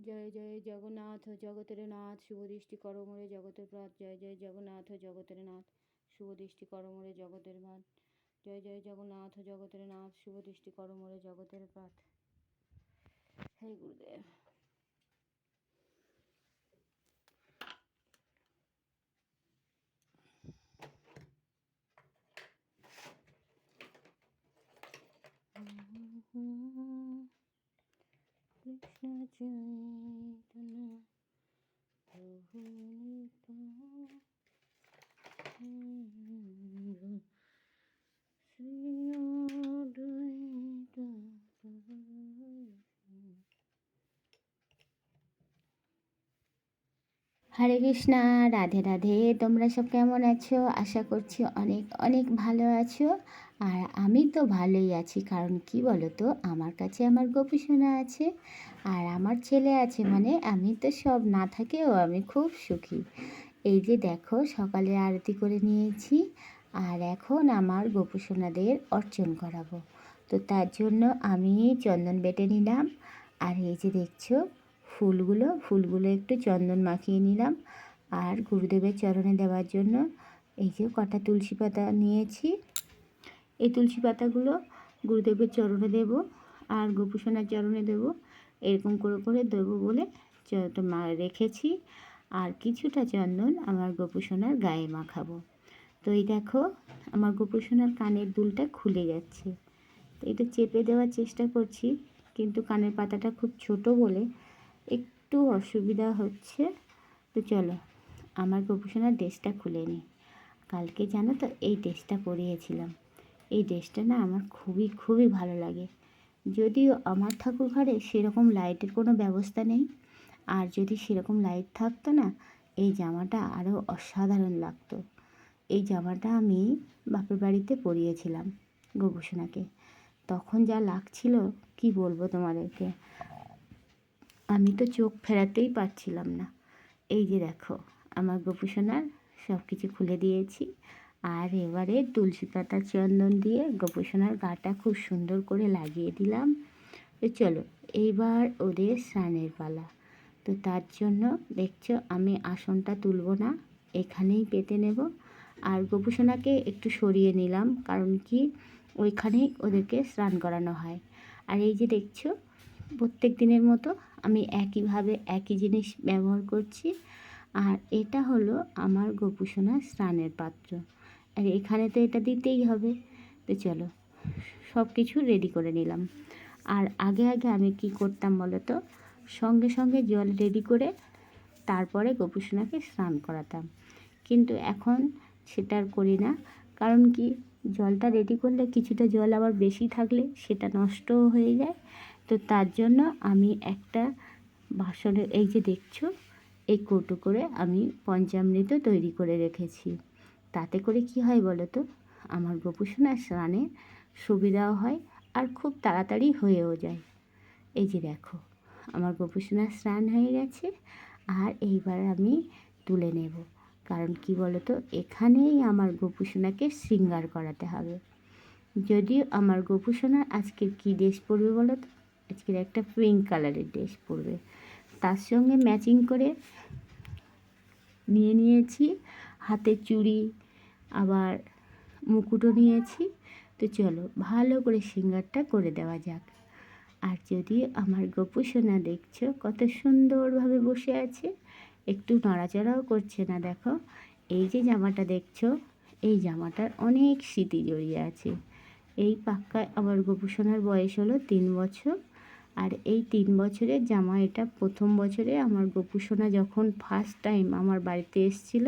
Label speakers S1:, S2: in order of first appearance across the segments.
S1: জয় জয় জগন্নাথ জগতের নাথ শুভ দৃষ্টি করমরে জগতের প্রাত জয় জয় জগন্নাথ জগতের নাথ শুভ দৃষ্টি করমরে জগতের নাথ জয় জয় জগন্নাথ জগতের নাথ শুভ দৃষ্টি করমরে জগতের প্রাত হে গুরুদেব। কৃষ্ণ চৈতন্য প্রভু নিত্যানন্দ, শ্রী অদ্বৈত প্রভু। হরে কৃষ্ণা, রাধে রাধে। তোমরা সব কেমন আছো? আশা করছি অনেক অনেক ভালো আছো। আর আমি তো ভালোই আছি, কারণ কি বলো তো আমার কাছে আমার গোপী সোনা আছে, আর আমার ছেলে আছে মানে আমি তো সব না থাকেও আমি খুব সুখী। এই যে দেখো সকালে আরতি করে নিয়েছি, আর এখন আমার গোপী সোনাদের অর্চন করাবো। তো তার জন্য আমি চন্দন বেটে নিলাম, আর এই যে দেখছ ফুলগুলো ফুলগুলো একটু চন্দন মাখিয়ে নিলাম। আর গুরুদেবের চরণে দেওয়ার জন্য এই যে কটা তুলসী পাতা নিয়েছি, এই তুলসী পাতাগুলো গুরুদেবের চরণে দেব আর গোপুসোনার চরণে দেব। এরকম করে করে দেবো বলে মা রেখেছি। আর কিছুটা চন্দন আমার গোপুসোনার গায়ে মাখাবো। তো এই দেখো, আমার গোপুসোনার কানের দুলটা খুলে যাচ্ছে। তো এটা চেপে দেওয়ার চেষ্টা করছি, কিন্তু কানের পাতাটা খুব ছোট বলে একটু অসুবিধা হচ্ছে, তো চলো আমার গোপুসোনার ড্রেসটা খুলে নিই। কালকে জানো তো এই ড্রেসটা পরিয়েছিলাম এই ড্রেসটা না আমার খুবই খুবই ভালো লাগে। যদিও আমার ঠাকুর ঘরে সেরকম লাইটের কোনো ব্যবস্থা নেই, আর যদি সেরকম লাইট থাকতো না, এই জামাটা আরও অসাধারণ লাগতো। এই জামাটা আমি বাপের বাড়িতে পরিয়েছিলাম গোপুসোনাকে তখন যা লাগছিল, কি বলব তোমাদেরকে? আমি তো চোখ ফেরাতেই পারছিলাম না। এই যে দেখো, আমার গোপুসোনার সব কিছু খুলে দিয়েছি। আর এবারে তুলসী পাতা চন্দন দিয়ে গোপুসোনার গাটা খুব সুন্দর করে লাগিয়ে দিলাম। তো চলো, এইবার ওদের স্নানের পালা। তো তার জন্য দেখছ, আমি আসনটা তুলবো না, এখানেই পেতে নেব। আর গোপুসোনাকে একটু সরিয়ে নিলাম, কারণ কি ওইখানেই ওদেরকে স্নান করানো হয়। আর এই যে দেখছ প্রত্যেক দিনের মতো আমি একইভাবে একই জিনিস ব্যবহার করছি। আর এটা হলো আমার গোপুসোনার স্নানের পাত্র। আর এখানে তো এটা দিতেই হবে। তো চলো সব কিছু রেডি করে নিলাম। আর আগে আগে আমি কি করতাম বলো তো সঙ্গে সঙ্গে জল রেডি করে তারপরে গোপুসোনাকে স্নান করাতাম। কিন্তু এখন সেটা আর করি না। কারণ কি? জলটা রেডি করলে কিছুটা জল আবার বেশি থাকলে সেটা নষ্টও হয়ে যায়। তো তার জন্য আমি একটা বাসনে এই যে দেখছ, এই কৌটো করে আমি পঞ্চামৃত তৈরি করে রেখেছি। তাতে করে কি হয় বলো তো আমার গোপুসোনার স্নানে সুবিধাও হয় আর খুব তাড়াতাড়ি হয়েও যায়। এই যে দেখো, আমার গোপুসোনার স্নান হয়ে গেছে আর এইবার আমি তুলে নেব। কারণ কি তো এখানেই আমার গোপুসোনাকে শৃঙ্গার করাতে হবে। যদিও আমার গোপুসোনা আজকের কী ড্রেস পরবে তো আজকের একটা পিঙ্ক কালারের ড্রেস পরবে। তার সঙ্গে ম্যাচিং করে নিয়ে নিয়েছি। হাতে চুড়ি, আবার মুকুটও নিয়েছি। তো চলো, ভালো করে সিঙ্গারটা করে দেওয়া যাক। আর যদি আমার গোপু সোনা দেখছ, কত সুন্দরভাবে বসে আছে, একটু নড়াচড়াও করছে না, দেখো। এই যে জামাটা দেখছ, এই জামাটার অনেক স্মৃতি জড়িয়ে আছে। এই পাক্কায় আমার গোপু সোনার বয়স হলো তিন বছর। আর এই তিন বছরের জামা এটা প্রথম বছরে আমার গোপু সোনা যখন ফার্স্ট টাইম আমার বাড়িতে এসছিল,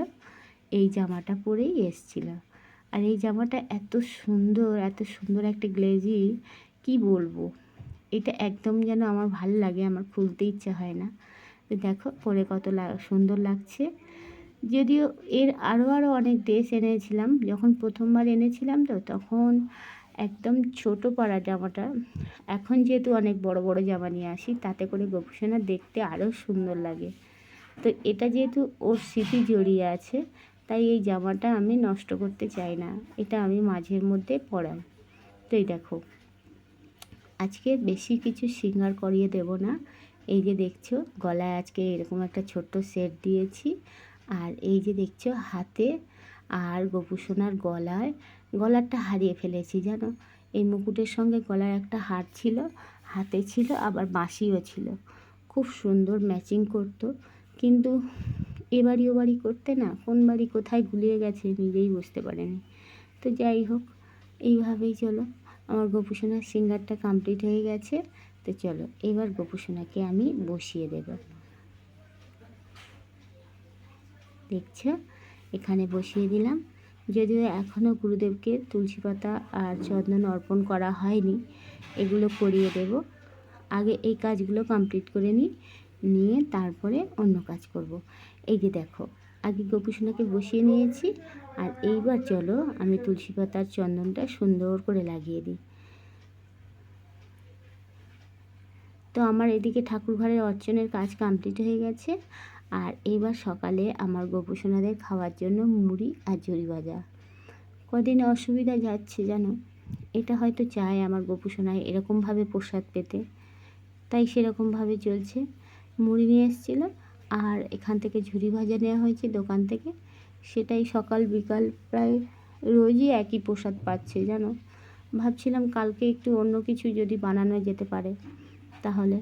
S1: এই জামাটা পরেই এসছিল। আর এই জামাটা এত সুন্দর এত সুন্দর একটা গ্লেজি, কি বলব? এটা একদম যেন আমার ভালো লাগে, আমার খুলতে ইচ্ছা হয় না। দেখো পরে কত সুন্দর লাগছে। যদিও এর আরও আরও অনেক ড্রেস এনেছিলাম, যখন প্রথমবার এনেছিলাম তো তখন একদম ছোট পাড়া জামাটা। এখন যেহেতু অনেক বড় বড় জামা নিয়ে আসি, তাতে করে গোপুসোনা দেখতে আরও সুন্দর লাগে। তো এটা যেহেতু ওর স্মৃতি জড়িয়ে আছে, তাই এই জামাটা আমি নষ্ট করতে চাই না। এটা আমি মাঝের মধ্যে পরাই। তো এই দেখো, আজকে বেশি কিছু সিঙ্গার করিয়ে দেব না। এই যে দেখছ, গলায় আজকে এরকম একটা ছোট্ট সেট দিয়েছি। আর এই যে দেখছ, হাতে আর গোপুসোনার গলায় গলারটা হারিয়ে ফেলেছি জানো? এই মুকুটের সঙ্গে গলার একটা হার ছিল, হাতে ছিল, আবার বাঁশিও ছিল। খুব সুন্দর ম্যাচিং করতো। কিন্তু এ বাড়ি ও বাড়ি করতে না, কোন বাড়ি কোথায় গুলিয়ে গেছে নিজেই বুঝতে পারেনি। তো যাই হোক, এইভাবেই চলো। আমার গোপুসোনার সিঙ্গারটা কমপ্লিট হয়ে গেছে। তো চলো, এবার গোপুসোনাকে আমি বসিয়ে দেব। দেখছ? এখানে বসিয়ে দিলাম। যদিও এখনও গুরুদেবকে তুলসী পাতা আর চন্দন অর্পণ করা হয়নি, এগুলো করিয়ে দেব আগে এই কাজগুলো কমপ্লিট করে নিই নিয়ে তারপরে অন্য কাজ করব। এই যে দেখো, আগে গোপুসোনাকে বসিয়ে নিয়েছি, আর এইবার চলো আমি তুলসী পাতার চন্দনটা সুন্দর করে লাগিয়ে দিই তো আমার এদিকে ঠাকুর ঘরের অর্চনের কাজ কমপ্লিট হয়ে গেছে আর এইবার সকালে আমার গোপুসোনাদের খাওয়ার জন্য মুড়ি আর ঝুড়ি ভাজা। কদিন অসুবিধা যাচ্ছে জানো? এটা হয়তো চায় আমার গোপুসোনায় এরকমভাবে প্রসাদ পেতে। তাই সেরকমভাবে চলছে। মুড়ি নিয়ে এসেছিল আর এখান থেকে ঝুড়ি ভাজা নেওয়া হয়েছে দোকান থেকে। সেটাই সকাল বিকাল প্রায় রোজই একই প্রসাদ পাচ্ছে জানো? ভাবছিলাম কালকে একটু অন্য কিছু যদি বানানো যেতে পারে। তাহলে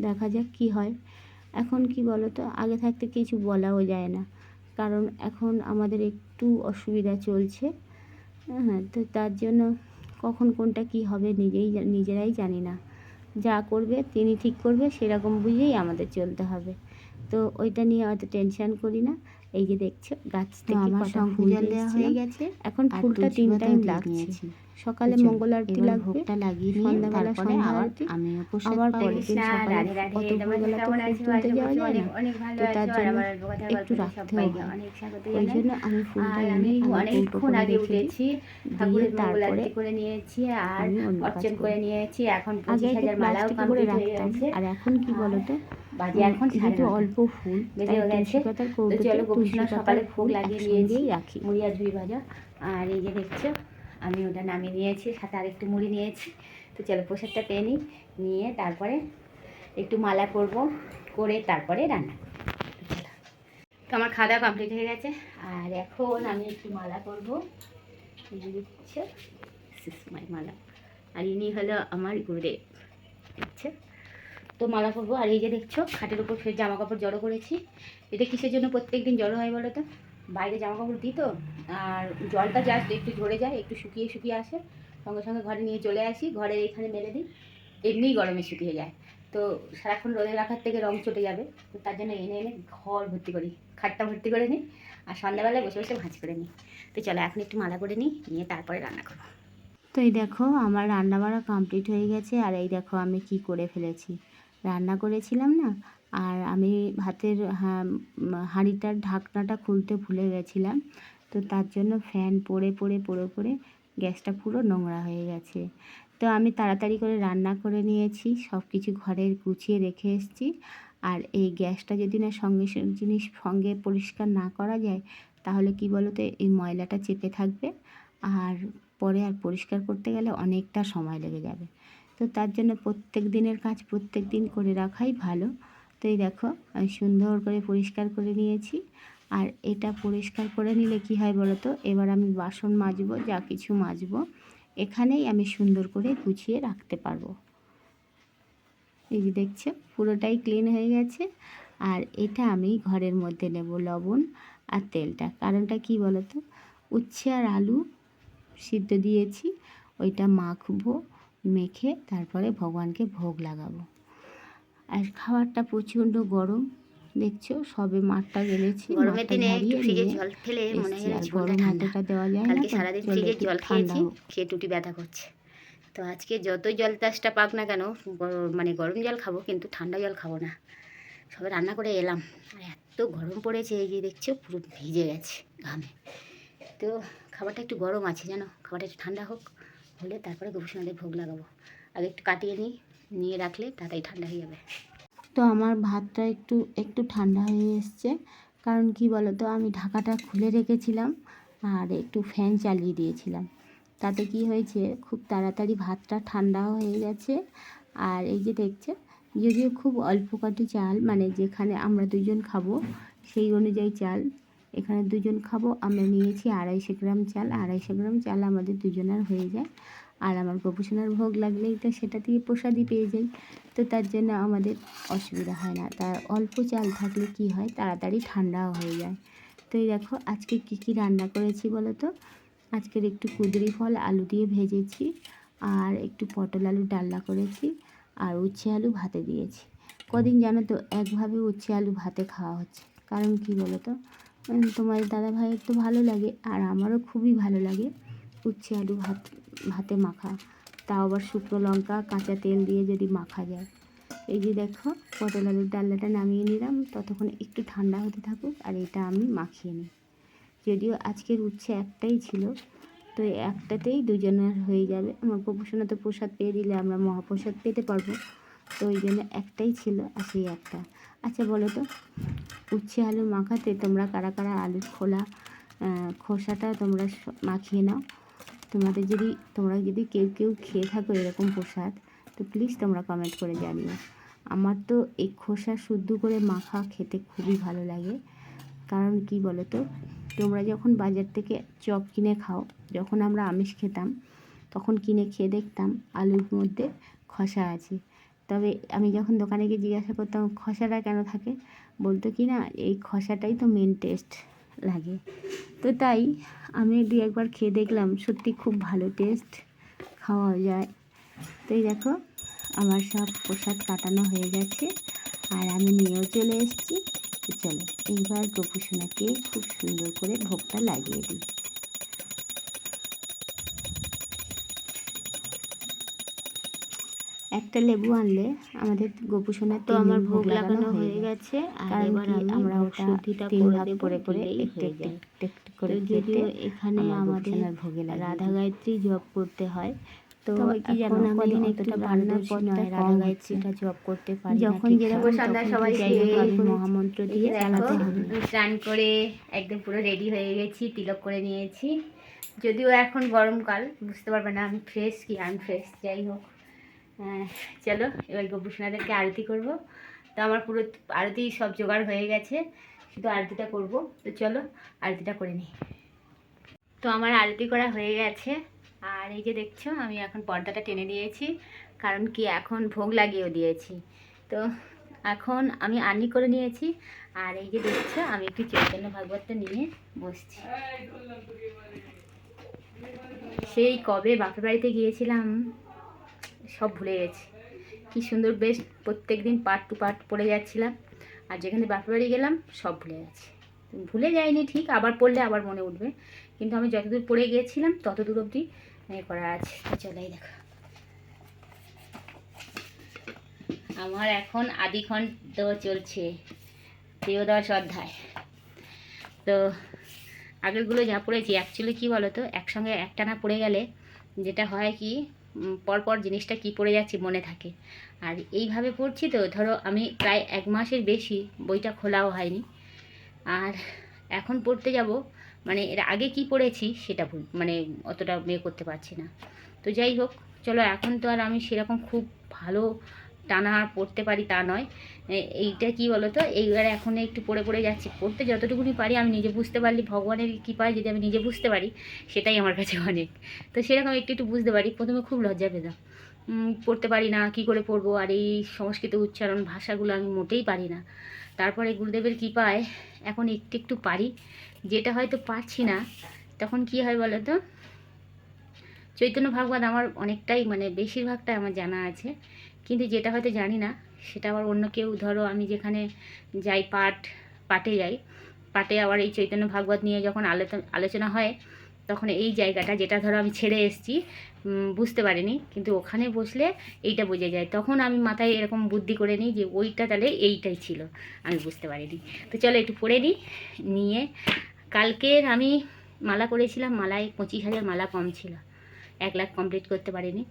S1: দেখা যাক কি হয়। এখন কি বলো তো আগে থাকতে কিছু বলাও যায় না। কারণ এখন আমাদের একটু অসুবিধা চলছে। হ্যাঁ তো তার জন্য কখন কোনটা কি হবে নিজেই নিজেরাই জানি না। যা করবে তিনি ঠিক করবে, সেরকম বুঝেই আমাদের চলতে হবে। তো ওইটা নিয়ে অত টেনশান করি না। এই যে দেখছ গাছ থেকে কটা ফুল
S2: দেওয়া হয়ে
S1: গেছে এখন ফুলটা তিন টাইম
S2: দিয়ে
S1: লাগছে সকালে মঙ্গল আরতি লাগবে
S2: ভোগটা লাগিয়ে নিয়ে
S1: সন্ধ্যাবেলা
S2: তারপরে
S1: সন্ধ্যা আরতি, আবার। পরের দিন সকালে ভোরবেলা তো ফুল? তুলতে যাওয়া যায় না তো তার জন্য
S3: আমার কথা
S1: একটু
S3: সবাইকে
S1: হয়।
S3: অনেক স্বাগত
S1: ওই
S3: জানাই।
S1: জন্য আমি ফুলটা এনে
S3: অনেকক্ষণ
S1: করে
S3: আগে। উঠেছি ঠাকুরের
S1: তারপরে
S3: করে নিয়েছি আর অর্চন
S1: করি।
S3: নিয়েছি এখন
S1: আগে
S3: পঁচিশ হাজার মালাও কমপ্লিট হয়ে
S1: রাখতাম
S3: গেছে
S1: আর এখন কি বলতো
S3: বাজে এখন
S1: অল্প ফুল
S3: বেজে গেছে। তো চলো
S1: তুলসী
S3: সকালে
S1: ফুল
S3: লাগিয়ে নিয়েছি
S1: রাখি।
S3: মুড়ি আর ঝুড়ি ভাজা। আর এই যে দেখছ আমি ওটা নামিয়ে নিয়েছি সাথে আর একটু মুড়ি নিয়েছি। তো চলো প্রসাদটা পেয়ে নিই নিয়ে তারপরে একটু মালা করব করে তারপরে রান্না তো আমার খাওয়া দাওয়া কমপ্লিট হয়ে গেছে। আর এখন আমি একটু মালা করব মালা। আর ইনি হলো আমার গুরুদেব। তো মালা পরবো। আর এই যে দেখছ, খাটের উপর ফের জামা কাপড় জড়ো করেছি। এটা কিসের জন্য প্রত্যেক দিন জড়ো হয় বলো তো? বাইরে জামা কাপড় দিই তো, আর জলটা জাস্ট একটু ঝরে যায়, একটু শুকিয়ে শুকিয়ে আসে। সঙ্গে সঙ্গে ঘরে নিয়ে চলে আসি ঘরে এইখানে মেরে দিই। এমনিই গরমে শুকিয়ে যায়। তো সারাক্ষণ রোদে রাখার থেকে রং চটে যাবে। তো তার জন্য এনে এনে ঘর ভর্তি করি, খাটটা ভর্তি করে নিই। আর সন্ধ্যাবেলায় বসে বসে ভাঁজ করে নিই। তো চলো এখন একটু মালা করে নিই, নিয়ে তারপরে রান্না করব।
S1: তো এই দেখো, আমার রান্না বাড়া কমপ্লিট হয়ে গেছে। আর এই দেখো আমি কি করে ফেলেছি। রান্না করেছিলাম না, আর আমি ভাতের হাঁড়িটার ঢাকনাটা খুলতে ভুলে গেছিলাম, তো তার জন্য ফ্যান পড়ে পড়ে পড়ে পড়ে গ্যাসটা পুরো নোংরা হয়ে গেছে। তো আমি তাড়াতাড়ি করে রান্না করে নিয়েছি সব কিছু ঘরে গুছিয়ে রেখে এসেছি, আর এই গ্যাসটা যদি না সঙ্গে সঙ্গে জিনিস সঙ্গে পরিষ্কার না করা যায়, তাহলে কি বলো তো এই ময়লাটা চেপে থাকবে, আর পরে আর পরিষ্কার করতে গেলে অনেকটা সময় লেগে যাবে। তো তার জন্য প্রত্যেক দিনের কাজ প্রত্যেক দিন করে রাখাই ভালো। তো এই দেখো, আমি সুন্দর করে পরিষ্কার করে নিয়েছি। আর এটা পরিষ্কার করে নিলে কি হয় বলো তো এবার আমি বাসন মাজবো, যা কিছু মাজবো, এখানেই আমি সুন্দর করে গুছিয়ে রাখতে পারব। এই যে দেখছ, পুরোটাই ক্লিন হয়ে গেছে। আর এটা আমি ঘরের মধ্যে নেব লবণ আর তেলটা। কারণটা কি বলো তো উচ্ছে আর আলু সিদ্ধ দিয়েছি, ওইটা মাখবো মেখে তারপরে ভগবানকে ভোগ লাগাবো। আর খাবারটা প্রচণ্ড গরম দেখছ? সবে মাঠটা গেলেছি
S3: গরমের দিনে একটু ফ্রিজে জল ফেলে মনে হয়
S1: গরম
S3: ঠান্ডা।
S1: হাতেটা দেওয়া যায়
S3: কালকে সারাদিন ফ্রিজে জল খেয়েছি খেয়ে টুটি ব্যথা করছে। তো আজকে যতই জল তাসটা পাক না কেন মানে গরম জল খাব কিন্তু ঠান্ডা জল খাব না। সবে রান্না করে এলাম। আর এত গরম পড়েছে এই যে দেখছ পুরো ভিজে গেছে ঘামে। তো খাবারটা একটু গরম আছে জানো? খাবারটা একটু ঠান্ডা হোক। হলে তারপরে গোপুসোনাদের ভোগ লাগাবো। আগে একটু কাটিয়ে নিই, নিয়ে রাখলে তাড়াতাড়ি ঠান্ডা হয়ে যাবে।
S1: তো আমার ভাতটা একটু একটু ঠান্ডা হয়ে এসছে। কারণ কি তো আমি ঢাকাটা খুলে রেখেছিলাম আর একটু ফ্যান চালিয়ে দিয়েছিলাম। তাতে কি হয়েছে, খুব তাড়াতাড়ি ভাতটা ঠান্ডা হয়ে গেছে। আর এই যে দেখছে, যদিও খুব অল্প কটি চাল মানে যেখানে আমরা দুজন খাব, সেই অনুযায়ী চাল এখানে দুজন খাব, আমরা নিয়েছি আড়াইশো গ্রাম চাল। আড়াইশো গ্রাম চাল আমাদের দুজনের হয়ে যায়। আর আমার গোপুসোনার ভোগ লাগলেই তো সেটা দিয়ে প্রসাদই পেয়ে যাই। তো তার জন্য আমাদের অসুবিধা হয় না। তার অল্প চাল থাকলে কি হয়? তাড়াতাড়ি ঠান্ডাও হয়ে যায়। তো এই দেখো, আজকে কী কী রান্না করেছি বলো তো? আজকের একটু কুঁদরি ফল, আলু দিয়ে ভেজেছি। আর একটু পটল আলু ডালনা করেছি। আর উচ্ছে আলু ভাতে দিয়েছি। কদিন জানো তো, একভাবে উচ্ছে আলু ভাতে খাওয়া হচ্ছে। কারণ কি বলো তো? তোমার দাদা ভাইয়ের তো ভালো লাগে, আর আমারও খুবই ভালো লাগে উচ্ছে আলু ভাত, ভাতে মাখা। তাও আবার শুকনো লঙ্কা, কাঁচা তেল দিয়ে যদি মাখা যায়। এই যে দেখো, পটল আলুর ডাল্লাটা নামিয়ে নিলাম, ততক্ষণ একটু ঠান্ডা হতে থাকুক, আর এটা আমি মাখিয়ে নিই। যদিও আজকের উচ্ছে একটাই ছিল, তো একটাতেই দুজনের হয়ে যাবে। আমার গোপোষণা তো প্রসাদ পেয়ে দিলে আমরা মহাপ্রসাদ পেতে পারব, তো ওই জন্য একটাই ছিল, আর সেই একটা। আচ্ছা বলো তো। উচ্ছে আলু মাখাতে তোমরা কারা কারা আলুর খোলা খোসাটা তোমরা মাখিয়ে নাও। তোমাদের যদি, তোমরা যদি কেউ কেউ খেয়ে থাকো এরকম প্রসাদ, তো প্লিজ তোমরা কমেন্ট করে জানিও। আমার তো এই খোসা শুদ্ধ করে মাখা খেতে খুবই ভালো লাগে। কারণ কি বলো তো, তোমরা যখন বাজার থেকে চপ কিনে খাও, যখন আমরা আমিষ খেতাম, তখন কিনে খেয়ে দেখতাম আলুর মধ্যে খসা আছে। তবে আমি যখন দোকানে গিয়ে জিজ্ঞাসা করতাম, খসাটা কেন থাকে? বলতো কি না, এই খসাটাই তো মেন টেস্ট লাগে। তো তাই আমি দু একবার খেয়ে দেখলাম, সত্যি খুব ভালো টেস্ট খাওয়া যায়। তো এই দেখো, আমার সব প্রসাদ কাটানো হয়ে গেছে আর আমি নিয়েও চলে এসেছি। চলো, এইবার গোপুসোনাকে খুব সুন্দর করে ভোগটা লাগিয়ে দিই। একটা লেবু আনলে আমাদের গোপুসোনার তো আমার ভোগ লাগানো হয়ে গেছে আর এবার আমরা ওটা তিন ভাগ করে করে একটু করে যদিও এখানে আমাদের ভোগে রাধা গায়ত্রী জপ করতে হয় তো কি জানো কদিন একটু রান্নার পর নয় রাধা গায়ত্রীটা জপ করতে পারি যখন যেরকম
S3: সন্ধ্যা সবাই
S1: আমি মহামন্ত্র দিয়ে চালাতে হবে
S3: স্নান করে একদম পুরো রেডি হয়ে গেছি তিলক করে নিয়েছি। যদিও এখন গরমকাল বুঝতে পারবে না আমি ফ্রেশ কি আনফ্রেশ যাই হোক। চলো এবার গোপুসোনাদেরকে আরতি করব। তো আমার পুরো আরতি সব জোগাড় হয়ে গেছে শুধু আরতিটা করব। তো চলো আরতিটা করে নিই। তো আমার আরতি করা হয়ে গেছে আর এই যে দেখছ আমি এখন পর্দাটা টেনে দিয়েছি কারণ কি এখন ভোগ লাগিয়েও দিয়েছি। তো এখন আমি আর্নি করে নিয়েছি আর এই যে দেখছ আমি একটু চৈতন্য ভাগবতটা নিয়ে বসছি। সেই কবে বাপের বাড়িতে গিয়েছিলাম সব ভুলে গেছি। কি সুন্দর বেশ প্রত্যেক দিন পার্ট টু পার্ট পড়ে যাচ্ছিলাম। আর যেখানে বাপের বাড়ি গেলাম, সব ভুলে গেছি। ভুলে যাইনি ঠিক, আবার পড়লে আবার মনে উঠবে। কিন্তু আমি যতদূর পড়ে গিয়েছিলাম, ততদূর অবধি এ করা আছে। চলাই দেখো। আমার এখন আদিখণ্ড চলছে প্রিয়দশ অধ্যায়। তো আগেরগুলো যা পড়েছি অ্যাকচুয়ালি কী বলো তো একসঙ্গে একটানা পড়ে গেলে যেটা হয় কি পরপর জিনিসটা কি পড়ে যাচ্ছে মনে থাকে। আর এইভাবে পড়ছি তো, ধরো আমি প্রায় এক মাসের বেশি বইটা খোলাও হয়নি। আর এখন পড়তে যাব মানে এর আগে কি পড়েছি সেটা ভুল মানে অতটা মেয়ে করতে পারছি না। তো যাই হোক, চলো এখন তো আর আমি সেরকম খুব ভালো টানা পড়তে পারি তা নয়। এইটা কি বলো তো এইবার এখন একটু পড়ে পড়ে যাচ্ছি। পড়তে যতটুকুনি পারি আমি নিজে বুঝতে পারলি, ভগবানের কৃপায় যদি আমি নিজে বুঝতে পারি, সেটাই আমার কাছে অনেক। তো সেরকম একটু একটু বুঝতে পারি। প্রথমে খুব লজ্জা পেতাম। পড়তে পারি না, কি করে পড়ব? আর এই সংস্কৃত উচ্চারণ ভাষাগুলো আমি মোটেই পারি না। তারপরে গুরুদেবের কৃপায় এখন একটু একটু পারি। যেটা হয়তো পারছি না, তখন কি হয় বলো তো চৈতন্য ভাগবত আমার অনেকটাই মানে বেশিরভাগটাই আমার জানা আছে। কিন্তু যেটা হয়তো জানি না, সেটা আবার অন্য কেউ, ধরো আমি যেখানে যাই পাঠ পাঠে যাই পাঠে আবার এই চৈতন্য ভাগবত নিয়ে যখন আলোচনা হয়, তখন এই জায়গাটা যেটা ধরো আমি ছেড়ে এসেছি বুঝতে পারিনি, কিন্তু ওখানে বসলে এইটা বোঝা যায়। তখন আমি মাথায় এরকম বুদ্ধি করে নিই যে ওইটা তাহলে এইটাই ছিল। আমি বুঝতে পারিনি। তো চলো একটু পড়ে নিই, নিয়ে কালকের আমি মালা করেছিলাম, মালায় পঁচিশ হাজার মালা কম ছিল। এক লাখ কমপ্লিট করতে পারিনি।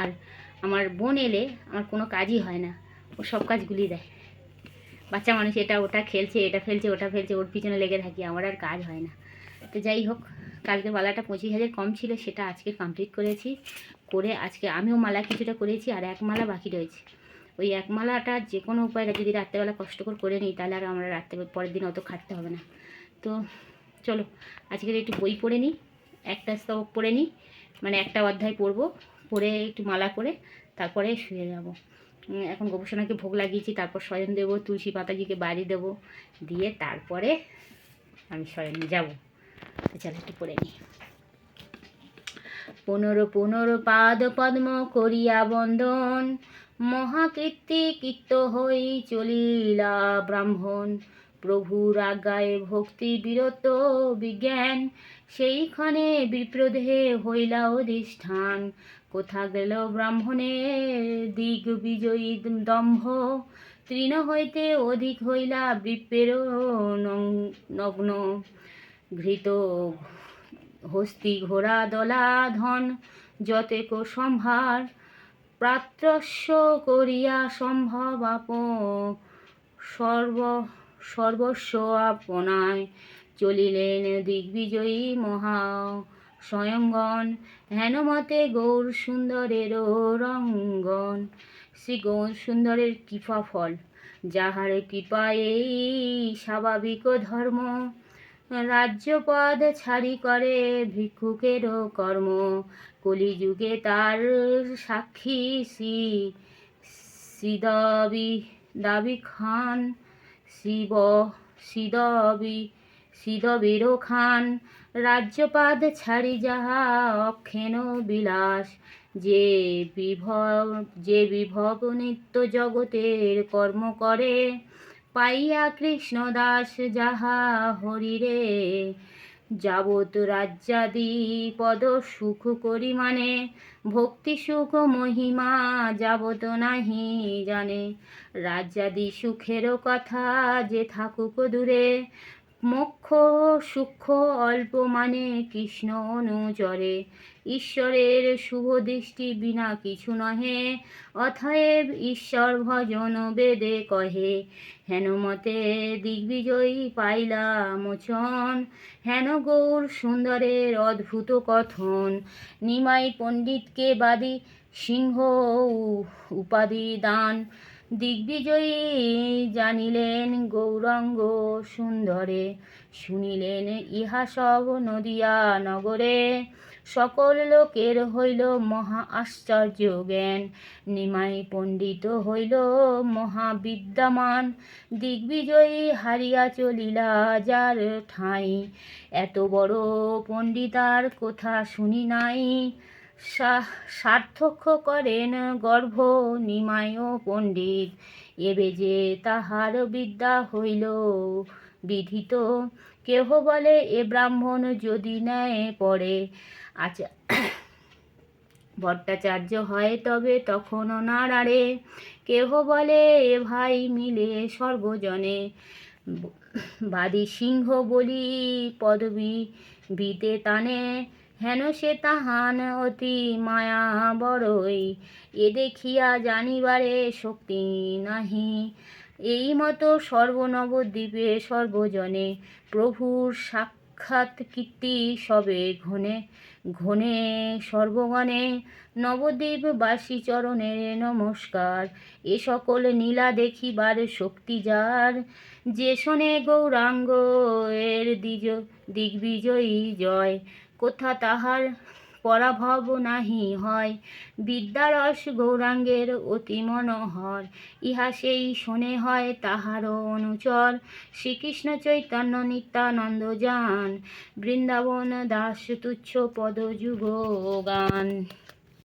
S3: আর আমার বোন এলে আমার কোনো কাজই হয় না। ও সব কাজগুলি দেয়। বাচ্চা মানুষ এটা ওটা খেলছে, এটা ফেলছে, ওটা ফেলছে, ওর পিছনে লেগে থাকি, আমার আর কাজ হয় না। তো যাই হোক, কালকে মালাটা পঁচিশ হাজার কম ছিল, সেটা আজকে কমপ্লিট করেছি। করে আজকে আমিও মালা কিছুটা করেছি, আর এক মালা বাকি রয়েছে।
S4: ওই এক মালাটা যে কোনো উপায়ে যদি রাত্রেবেলা কষ্ট করে করে নিই, তাহলে আর আমরা রাত্রে পরের দিন অত খাটতে হবে না। তো চলো, আজকের একটু বই পড়ে নিই, একটা স্তবক পড়ে নিই মানে একটা অধ্যায় পড়ব। পড়ে একটু মালা করে তারপরে শুয়ে যাব। এখন গোপসোনাকে ভোগ লাগিয়েছি, তারপর শয়ন দেবো, তুলসী পাতাজিকে বাড়ি দেবো, দিয়ে তারপরে আমি শয়ন যাব। চলো একটু পড়ে নিই। পনেরো পনেরো পাদ পদ্ম করিয়া বন্দন মহাকীর্তি কীর্ত হই চলিলা ব্রাহ্মণ। প্রভুর আজ্ঞায় ভক্তি বিরত বিজ্ঞান, সেইখানে বিপ্রদেহে হইলা অধিষ্ঠান কোথা গেল ব্রাহ্মণের দিগ বিজয়ী দম্ভ, তৃণ হইতে অধিক হইলা বিপ্রের নং- নগ্ন, ঘৃত হস্তি ঘোড়া দলা ধন যতেক সম্ভার, প্রাত্রস্য করিয়া সম্ভব আপ, সর্ব, সর্বস্ব আপনায় চলিলেন দিগ্বিজয়ী মহা স্বয়ংগণ হেনমতে গৌর সুন্দরের রঙ্গন। শ্রী গৌর সুন্দরের কৃপা ফল, যাহার কৃপায় এই স্বাভাবিক ধর্ম। রাজ্যপদ ছাড়ি করে ভিক্ষুকেরও কর্ম, কলিযুগে তার সাক্ষী শ্রী শ্রীদাবি দাবি খান শিব সিদবি সিদবীর খান। রাজ্যপাদ ছাড়ি যাহা অক্ষেণ বিলাস। যে বিভব যে বিভব নিত্য জগতের কর্ম করে, পাইয়া কৃষ্ণদাস যাহা হরিরে। যাবত রাজ্যাদি পদ সুখ করি মানে ভক্তি সুখ মহিমা যাবত নাহি জানে। রাজ্যাদি সুখেরও কথা যে থাকুক দূরে মোক্ষ সূক্ষ্ম অল্প মানে কৃষ্ণ অনুচরে। ঈশ্বরের শুভ দৃষ্টি বিনা কিছু নহে, অথয়েব ঈশ্বর ভজন বেদে কহে হেনমতে দিগ্বিজয়ী পাইলা মোচন, হেন গৌর সুন্দরের অদ্ভুত কথন। নিমাই পণ্ডিতকে বাদী সিংহ উপাধি দান। দিগ্বিজয়ী জানিলেন গৌরাঙ্গ সুন্দরে, শুনিলেন ইহা সব নদিয়া নগরে। সকল লোকের হইল মহা আশ্চর্য জ্ঞান, নিমাই পণ্ডিত হইল মহাবিদ্যামান দিগ্বিজয়ী হারিয়া চলিলা যার ঠাঁই, এত বড় পণ্ডিতার কথা শুনি নাই। সার্থক্য করেন গর্ভ নিমায় পণ্ডিত। এবে যে তাহার বিদ্যা হইল, বিধিত। কেহ বলে এ ব্রাহ্মণ যদি নেয় পড়ে। আচ্ছা ভট্টাচার্য হয় তবে তখনও নাড়ারে কেহ বলে এ ভাই মিলে সর্বজনে বাদী সিংহ বলি পদবী বিতে টানে। হেন সে তাহান অতি মায়া বড়ই। এ দেখিয়া জানিবারে শক্তি নাহি। এই মতো সর্বনবদ্বীপে সর্বজনে প্রভুর সাক্ষাৎ কীর্তি সবে ঘনে। ঘনে সর্বগণে নবদ্বীপবাসী চরণের নমস্কার। এ সকল নীলা দেখিবার শক্তি যার। যে শোনে গৌরাঙ্গ এর দ্বিজ দিগ্বিজয়ী জয়। কোথা তাহার পরাভব নাহি হয়। বিদ্যারস গৌরাঙ্গের অতি মনোহর। ইহা সেই শোনে হয় তাহারও অনুচর। শ্রীকৃষ্ণ চৈতন্য নিত্যানন্দ যান। বৃন্দাবন দাস তুচ্ছ পদযুগ গান